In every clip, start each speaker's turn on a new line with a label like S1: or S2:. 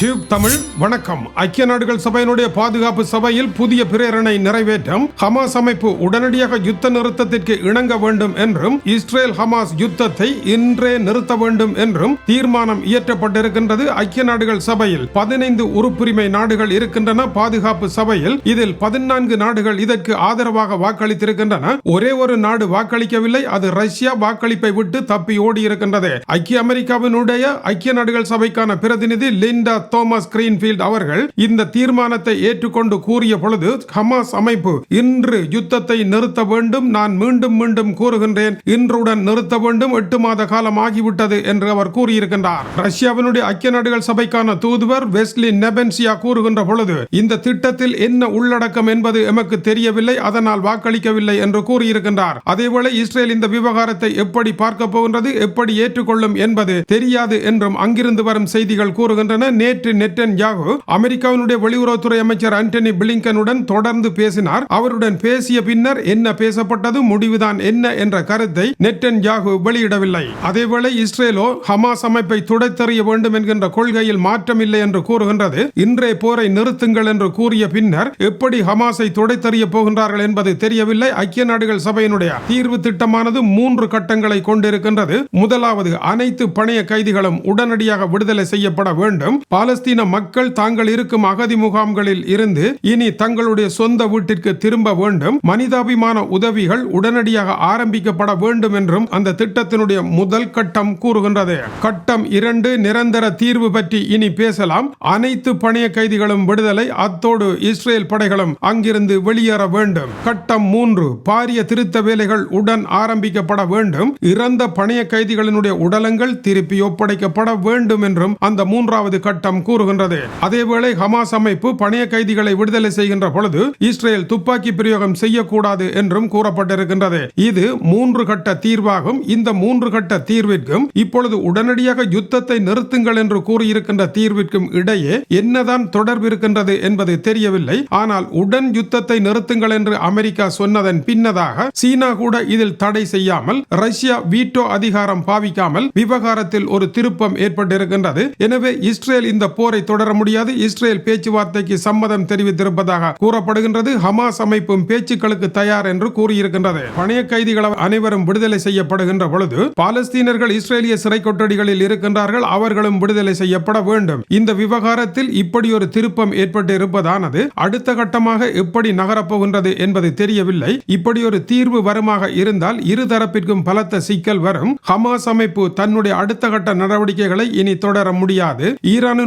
S1: Tube Tamil வணக்கம். ஐக்கிய நாடுகள் சபையினுடைய பாதுகாப்பு சபையில் புதிய பிரேரணை நிறைவேற்றம். ஹமாஸ் அமைப்பு உடனடியாக யுத்த நிறுத்தத்திற்கு இணங்க வேண்டும் என்றும் இஸ்ரேல் ஹமாஸ் யுத்தத்தை இன்றே நிறுத்த வேண்டும் என்றும் தீர்மானம் இயற்றப்பட்டிருக்கின்றது ஐக்கிய நாடுகள் சபையில். பதினைந்து உறுப்புரிமை நாடுகள் இருக்கின்றன பாதுகாப்பு சபையில். இதில் பதினான்கு நாடுகள் இதற்கு ஆதரவாக வாக்களித்திருக்கின்றன. ஒரே ஒரு நாடு வாக்களிக்கவில்லை அது ரஷ்யா வாக்களிப்பை விட்டு தப்பி ஓடி இருக்கின்றது ஐக்கிய அமெரிக்காவினுடைய ஐக்கிய நாடுகள் சபைக்கான பிரதிநிதி லிண்டா தோமஸ் கிரீன்ஃபீல்ட் அவர்கள் இந்த தீர்மானத்தை ஏற்றுக்கொண்டு கூறிய பொழுது ஹமாஸ் அமைப்பு இன்று யுத்தத்தை நிறுத்த வேண்டும். நான் மீண்டும் மீண்டும் கூறுகின்றேன். இன்றுடன் நிறுத்த வேண்டும். எட்டு மாத காலம் ஆகிவிட்டது என்று அவர் கூறியிருக்கின்றார். ரஷ்யாவினுடைய ஐக்கிய நாடுகள் சபைக்கான தூதுவர் வெஸ்லி நெபென்சியா கூறுகின்ற பொழுது இந்த திட்டத்தில் என்ன உள்ளடக்கம் என்பது எமக்கு தெரியவில்லை. அதனால் வாக்களிக்கவில்லை என்று கூறியிருக்கின்றார். அதேவேளை இஸ்ரேல் இந்த விவகாரத்தை எப்படி பார்க்க போகின்றது எப்படி ஏற்றுக்கொள்ளும் என்பது தெரியாது என்றும் அங்கிருந்து வரும் செய்திகள் கூறுகின்றன. நேற்று நேற்று நெட்டன் யாகு அமெரிக்காவினுடைய வெளியுறவுத்துறை அமைச்சர் ஆண்டனி பிளிங்கனுடன் தொடர்ந்து பேசினார். அவருடன் பேசிய பின்னர் என்ன பேசப்பட்டது முடிவுதான் என்ன என்ற கருத்தை நெட்டன் யாகு வெளியிடவில்லை. அதேவேளை இஸ்ரேலோ ஹமாஸ் அமைப்பை துடைத்தறிய வேண்டும் என்கின்ற கொள்கையில் மாற்றமில்லை என்று கூறுகின்றது. இன்றைய போரை நிறுத்துங்கள் என்று கூறிய பின்னர் எப்படி ஹமாஸை துடைத்தறிய போகின்றார்கள் என்பது தெரியவில்லை. ஐக்கிய நாடுகள் சபையினுடைய தீர்வு திட்டமானது மூன்று கட்டங்களை கொண்டிருக்கின்றது. முதலாவது அனைத்து பணைய கைதிகளும் உடனடியாக விடுதலை செய்யப்பட வேண்டும். பல பாலஸ்தீன மக்கள் தாங்கள் இருக்கும் அகதி முகாம்களில் இருந்து இனி தங்களுடைய சொந்த வீட்டிற்கு திரும்ப வேண்டும். மனிதாபிமான உதவிகள் உடனடியாக ஆரம்பிக்கப்பட வேண்டும் என்றும் அந்த திட்டத்தினுடைய முதல் கட்டம் கூறுகின்றது. கட்டம் இரண்டு நிரந்தர தீர்வு பற்றி இனி பேசலாம். அனைத்து பணிய கைதிகளும் விடுதலை. அத்தோடு இஸ்ரேல் படைகளும் அங்கிருந்து வெளியேற வேண்டும். கட்டம் மூன்று பாரிய திருத்த வேலைகள் உடன் ஆரம்பிக்கப்பட வேண்டும். இறந்த பணைய கைதிகளினுடைய உடலங்கள் திருப்பி ஒப்படைக்கப்பட வேண்டும் என்றும் அந்த மூன்றாவது கட்டம் கூறுகின்றது. அதேவேளை ஹமாஸ் அமைப்பு பணைய கைதிகளை விடுதலை செய்கின்ற பொழுது இஸ்ரேல் துப்பாக்கி பிரயோகம் செய்யக்கூடாது என்றும் கூறப்பட்டிருக்கின்றது. இது மூன்று கட்ட தீர்வாகும். இந்த மூன்று கட்ட தீர்விற்கும் இப்பொழுது உடனடியாக யுத்தத்தை நிறுத்துங்கள் என்று கூறியிருக்கின்ற தீர்விற்கும் இடையே என்னதான் தொடர்பு இருக்கின்றது என்பது தெரியவில்லை. ஆனால் உடன் யுத்தத்தை நிறுத்துங்கள் என்று அமெரிக்கா சொன்னதன் பின்னதாக சீனா கூட இதில் தடை செய்யாமல் ரஷ்யா வீட்டோ அதிகாரம் பாவிக்காமல் விவகாரத்தில் ஒரு திருப்பம் ஏற்பட்டிருக்கின்றது. எனவே இஸ்ரேல் இந்த போரை தொடர முடியாது. இஸ்ரேல் பேச்சுவார்த்தைக்கு சம்மதம் தெரிவித்திருப்பதாக கூறப்படுகின்றது. ஹமாஸ் அமைப்பும் பேச்சுக்களுக்கு தயார் என்று கூறியிருக்கின்றது. பணைய கைதிகள் அனைவரும் விடுதலை செய்யப்படுகின்ற பொழுது பாலஸ்தீனர்கள் இஸ்ரேலிய சிறை கொட்டடிகளில் இருக்கின்றார்கள். அவர்களும் விடுதலை செய்யப்பட வேண்டும். இந்த விவகாரத்தில் இப்படி ஒரு திருப்பம் ஏற்பட்டு இருப்பதானது அடுத்த கட்டமாக எப்படி நகரப்போகின்றது என்பது தெரியவில்லை. இப்படி ஒரு தீர்வு வருமாக இருந்தால் இருதரப்பிற்கும் பலத்த சிக்கல் வரும். ஹமாஸ் அமைப்பு தன்னுடைய அடுத்த கட்ட நடவடிக்கைகளை இனி தொடர முடியாது.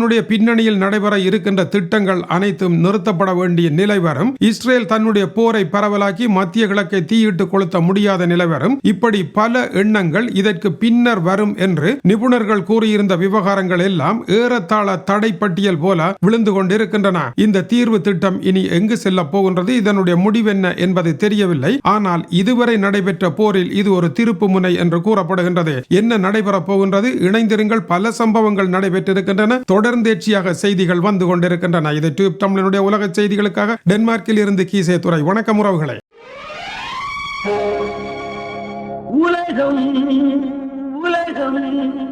S1: ஈரானினுடைய பின்னணியில் நடைபெற இருக்கின்ற திட்டங்கள் அனைத்தும் நிறுத்தப்பட வேண்டிய நிலை வரும். இஸ்ரேல் தன்னுடைய போரை பரவலாக்கி மத்திய கிழக்கை தீயிட்டு கொளுத்த முடியாத நிலை வரும். இப்படி பல எண்ணங்கள் இதற்கு பின்னர் வரும் என்று நிபுணர்கள் கூறியிருந்த விவகாரங்கள் எல்லாம் ஏறத்தாழ தடை பட்டியல் போல விழுந்து கொண்டிருக்கின்றன. இந்த தீர்வு திட்டம் இனி எங்கு செல்ல போகின்றது? இதனுடைய முடிவென்ன என்பது தெரியவில்லை. ஆனால் இதுவரை நடைபெற்ற போரில் இது ஒரு திருப்பு முனை என்று கூறப்படுகின்றது. என்ன நடைபெறப் போகின்றது? இணைந்திருங்கள். பல சம்பவங்கள் நடைபெற்றிருக்கின்றன. தொடர் தொடர்ந்தேர்ச்சியாக செய்திகள் வந்து கொண்டிருக்கின்றன. இது டியூப் தமிழனுடைய உலக செய்திகளுக்காக டென்மார்க்கில் இருந்து கீசே துறை. வணக்கம் உறவுகளை.
S2: உலகம் உலகம்.